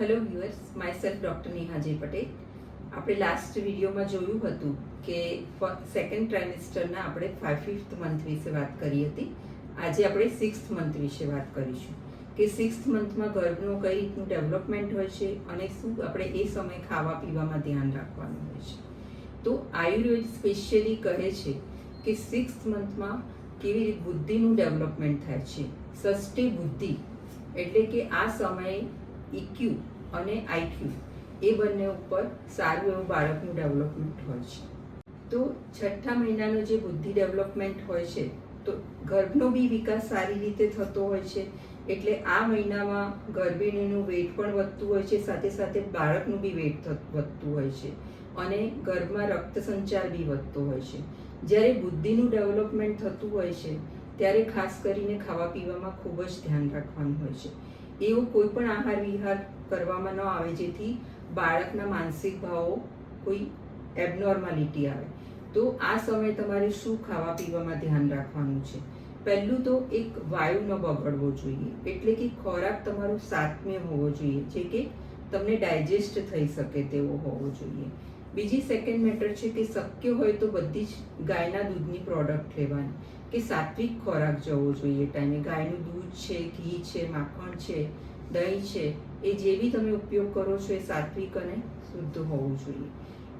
Hello viewers myself doctor Neha J Patel આપણે last વિડીયોમાં જોયું હતું કે સેકન્ડ ટ્રાઇમેસ્ટરના આપણે ફાઇવ ફિફ્થ મંથ વિશે વાત કરી હતી. આજે આપણે સિક્સ્થ મંથ વિશે વાત કરીશું. કે સિક્સ્થ મંથમાં ગર્ભનું કઈ રીતનું ડેવલપમેન્ટ હોય છે અને શું આપણે એ સમય ખાવા પીવામાં ધ્યાન રાખવાનું હોય છે. તો આયુર્વેદ સ્પેશિયલી કહે છે કે સિક્સ્થ મંથમાં કેવી રીતે બુદ્ધિનું ડેવલપમેન્ટ થાય છે. સસ્ટી બુદ્ધિ એટલે કે આ સમયે ઇક્યુ અને આઈક્યુ એ બંને ઉપર સારું એવું બાળકનું ડેવલપમેન્ટ હોય છે. તો છઠ્ઠા મહિનાનો જે બુદ્ધિ ડેવલપમેન્ટ હોય છે, તો ગર્ભનો બી વિકાસ સારી રીતે થતો હોય છે. એટલે આ મહિનામાં ગર્ભિણીનું વેટ પણ વધતું હોય છે, સાથે સાથે બાળકનું બી વેટ વધતું હોય છે. અને ગર્ભમાં રક્ત સંચાર બી વધતો હોય છે. જ્યારે બુદ્ધિનું ડેવલપમેન્ટ થતું હોય છે, ત્યારે ખાસ કરીને ખાવા પીવામાં ખૂબ જ ધ્યાન રાખવાનું હોય છે. એવું કોઈ પણ આહાર વિહાર કરવામાં ન આવે જેથી બાળકના માનસિક ભાવો કોઈ એબનોર્માલિટી આવે. તો આ સમયે તમારે શું ખાવા પીવામાં ધ્યાન રાખવાનું છે? પહેલું તો એક વાયુ ન બગડવો જોઈએ. એટલે કે ખોરાક તમારો સાત્મ્ય હોવો જોઈએ. જે કે તમને ડાયજેસ્ટ થઈ શકે તેવો હોવો જોઈએ. બીજી સેકન્ડ મેટર છે કે શક્ય હોય તો બધી જ ગાયના દૂધની પ્રોડક્ટ લેવાની. કે સાત્વિક ખોરાક જવો જોઈએ. ટાઈમે ગાયનું દૂધ છે, ઘી છે, માખણ છે, દહીં છે, એ જે બી તમે ઉપયોગ કરો છો એ સાત્વિક અને શુદ્ધ હોવું જોઈએ.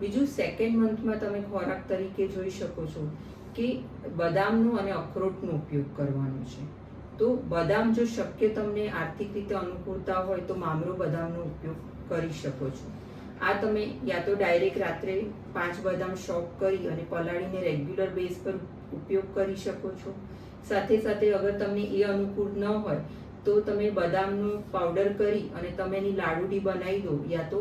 બીજું સેકન્ડ મંથમાં તમે ખોરાક તરીકે જોઈ શકો છો કે બદામનો અને અખરોટનો ઉપયોગ કરવાનો છે. તો બદામ જો શક્ય તમને આર્થિક રીતે અનુકૂળતા હોય તો મામરો બદામનો ઉપયોગ કરી શકો છો. આ તમે યા તો ડાયરેક્ટ રાત્રે પાંચ બદામ શોક કરી અને પલાળીને રેગ્યુલર બેઝ પર ઉપયોગ કરી શકો છો. સાથે સાથે અગર તમને એ અનુકૂળ ન હોય, તો તમે બદામનું પાવડર કરી અને તમે એની લાડુડી બનાવી દો, યા તો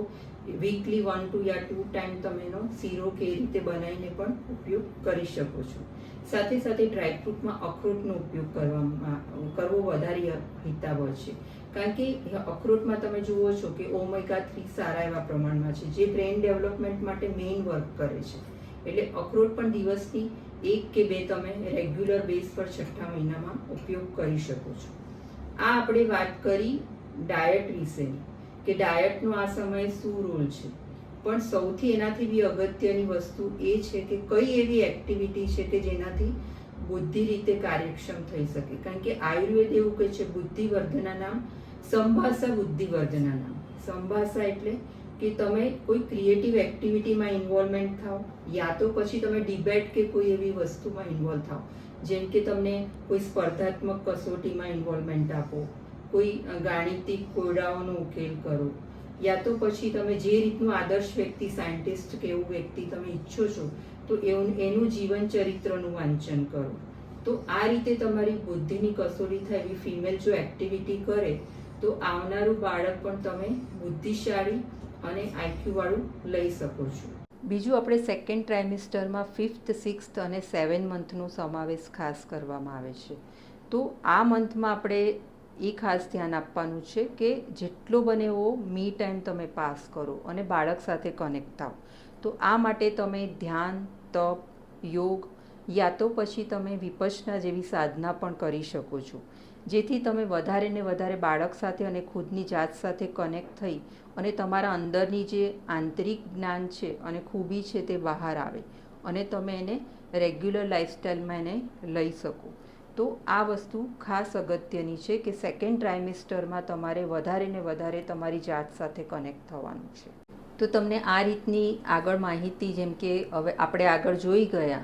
વીકલી વન ટુ યા ટુ ટાઈમ તમે એનો શીરો કે રીતે બનાવીને પણ ઉપયોગ કરી શકો છો. સાથે સાથે ડ્રાયફ્રૂટમાં અખરોટનો ઉપયોગ કરવામાં, કરવો વધારે હિતાવહ છે. કારણ કે અખરોટમાં તમે જુઓ છો કે ઓમેગા થ્રી સારા એવા પ્રમાણમાં છે, જે બ્રેન ડેવલપમેન્ટ માટે મેઇન વર્ક કરે છે. એટલે અખરોટ પણ દિવસની એક કે બે તમે રેગ્યુલર બેઝ પર છઠ્ઠા મહિનામાં ઉપયોગ કરી શકો છો. આ આપણે વાત કરી ડાયટ વિશેની. કે ડાયટનો આ સમયે શું રોલ છે? પણ સૌથી એનાથી બી અગત્યની વસ્તુ એ છે કે કઈ એવી એક્ટિવિટી છે કે જેનાથી બુદ્ધિ રીતે કાર્યક્ષમ થઈ શકે. કારણ કે આયુર્વેદ એવું કહે છે બુદ્ધિવર્ધના નામ, સંભાષા બુદ્ધિવર્ધના નામ. સંભાષા એટલે કે તમે કોઈ ક્રિએટિવ એક્ટિવિટીમાં ઇન્વોલ્વમેન્ટ થાઓ, યા તો પછી તમે ડિબેટ કે કોઈ એવી વસ્તુમાં ઇન્વોલ્વ થાઓ. જેમ કે તમને કોઈ સ્પર્ધાત્મક કસોટીમાં ઇન્વોલ્વમેન્ટ આપો કોઈ ગાણિતિક કોયડાઓનો ઉકેલ કરો. યા તો પછી તમે જે રીતનું આદર્શ વ્યક્તિ સાયન્ટિસ્ટ કે એવું વ્યક્તિ તમે ઈચ્છો છો, તો એવું એનું જીવન ચરિત્રનું વાંચન કરો. તો આ રીતે તમારી બુદ્ધિની કસોટી થયેલી ફિમેલ જો એક્ટિવિટી કરે, તો આવનારું બાળક પણ તમે બુદ્ધિશાળી અને આઈક્યુવાળું લઈ શકો છો. બીજું આપણે સેકન્ડ ટ્રાઇમિસ્ટરમાં ફિફ્થ સિક્સ્થ અને સેવન મંથનો સમાવેશ ખાસ કરવામાં આવે છે. તો આ મંથમાં આપણે એ ખાસ ધ્યાન આપવાનું છે કે જેટલો બને એવો મી ટાઈમ તમે પાસ કરો અને બાળક સાથે કનેક્ટ થાઓ તો આ માટે તમે ધ્યાન, તપ, યોગ યા તો પછી તમે વિપસના જેવી સાધના પણ કરી શકો છો. જેથી તમે વધારે ને વધારે બાળક સાથે અને ખુદની જાત સાથે કનેક્ટ થઈ અને તમારા અંદરની જે આંતરિક જ્ઞાન છે અને ખૂબી છે તે બહાર આવે અને તમે એને રેગ્યુલર લાઈફસ્ટાઈલમાં એને લઈ શકો. તો આ વસ્તુ ખાસ અગત્યની છે કે સેકન્ડ ટ્રાઇમિસ્ટરમાં તમારે વધારે ને વધારે તમારી જાત સાથે કનેક્ટ થવાનું છે. તો તમને આ રીતની આગળ માહિતી જેમ કે હવે આપણે આગળ જોઈ ગયા,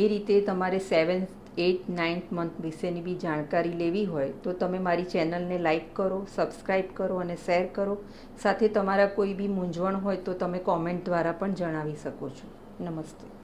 એ રીતે તમારે સેવન્થ એટ નાઇન્થ મંથ વિશેની બી જાણકારી લેવી હોય તો તમે મારી ચેનલને લાઇક કરો સબસ્ક્રાઈબ કરો અને શેર કરો. સાથે તમારા કોઈ બી મૂંઝવણ હોય તો તમે કોમેન્ટ દ્વારા પણ જણાવી શકો છો. નમસ્તે.